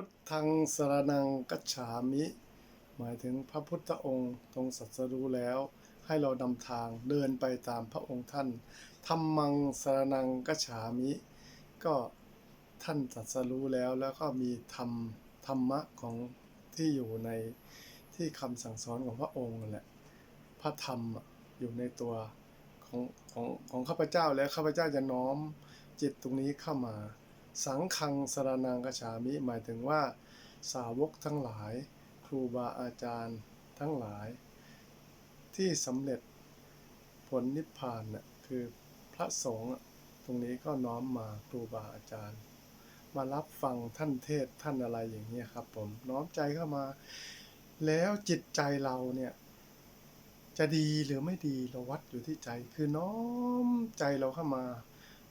พุทธังสรนังกัจฉามิ หมายถึงพระพุทธองค์ทรงสัสรู้แล้ว ให้เรานำทางเดินไปตามพระองค์ท่านธรรมังสรนังกัจฉามิ ก็ท่านสัสรู้แล้วแล้วก็มีธรรมธรรมะของที่อยู่ในที่คำสั่งสอนของพระองค์นั่นแหละพระธรรมอะอยู่ในตัวของของของข้าพเจ้าแล้วข้าพเจ้าจะน้อมจิตตรงนี้เข้ามา สังฆังสรนังกฉามิ หมายถึงว่าสาวกทั้งหลาย ครูบาอาจารย์ทั้งหลาย ที่สำเร็จผลนิพพานน่ะคือพระสงฆ์ตรงนี้ก็น้อมมาครูบาอาจารย์ มารับฟังท่านเทศท่านอะไรอย่างเงี้ครับผมน้อมใจเข้ามา แล้วจิตใจเราเนี่ยจะดีหรือไม่ดีเราวัดอยู่ที่ใจ คือน้อมใจเราเข้ามา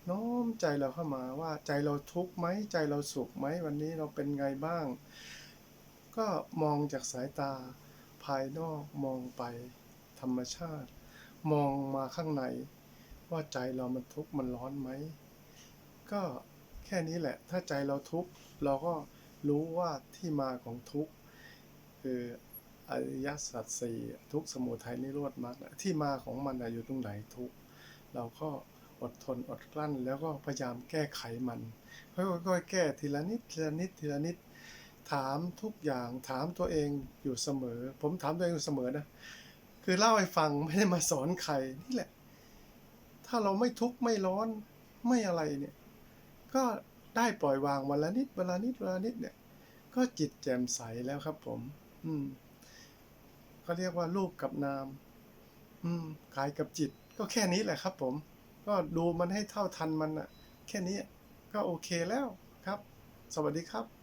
น้อมใจเราเข้ามาว่าใจเราทุกข์ไหมใจเราสุขไหมวันนี้เราเป็นไงบ้าง ก็มองจากสายตาภายนอกมองไปธรรมชาติ มองมาข้างใน ว่าใจเรามันทุกข์มันร้อนไหม ก็แค่นี้แหละ ถ้าใจเราทุกข์เราก็รู้ว่าที่มาของทุกข์คืออริยสัจสี่ทุกสมุทัยนิโรธมรรคที่มาของมันอยู่ตรงไหนทุกเราก็ อดทนอดกลั้น แล้วก็พยายามแก้ไขมันค่อยๆแก้ทีละนิดทีละนิดทีละนิด ถามทุกอย่างถามตัวเองอยู่เสมอ ผมถามตัวเองอยู่เสมอนะคือเล่าให้ฟังไม่ได้มาสอนใครนี่แหละ ถ้าเราไม่ทุกข์ไม่ร้อนไม่อะไรเนี่ย ก็ได้ปล่อยวางวันละนิดวันละนิดวันละนิดเนี่ย ก็จิตแจ่มใสแล้วครับผม อืมเขาเรียกว่ารูปกับนาม อืมกายกับจิตก็แค่นี้แหละครับผม ก็ดูมันให้เท่าทันมันอะแค่นี้ก็โอเคแล้วครับ สวัสดีครับ